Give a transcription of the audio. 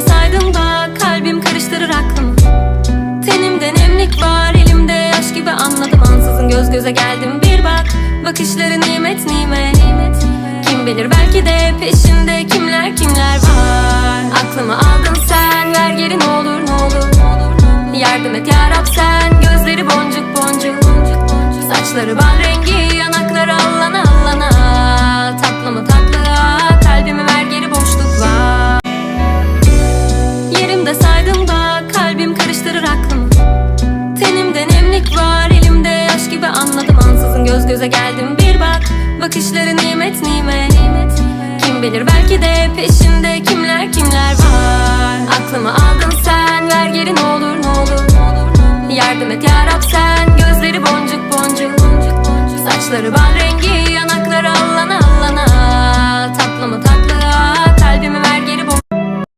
Saydım da kalbim karıştırır aklımı. Tenimde nemlik var elimde yaş gibi anladım. Ansızın göz göze geldim. Bir bak Bakışları nimet nimet Kim bilir belki de peşinde kimler kimler var. Aklımı aldın sen ver geri ne olur ne olur Yardım et yarab sen. Gözleri boncuk boncuk Saçları bal rengi yanakları allana allana. Tatlı mı tatlı ansızın göz göze geldim. Bir bak. Bakışları nimet nimet Kim bilir belki de peşimde kimler kimler var. Aklımı aldın sen. Ver geri ne olur ne olur Yardım et yarab sen. Gözleri boncuk boncuk Saçları bal rengi yanaklara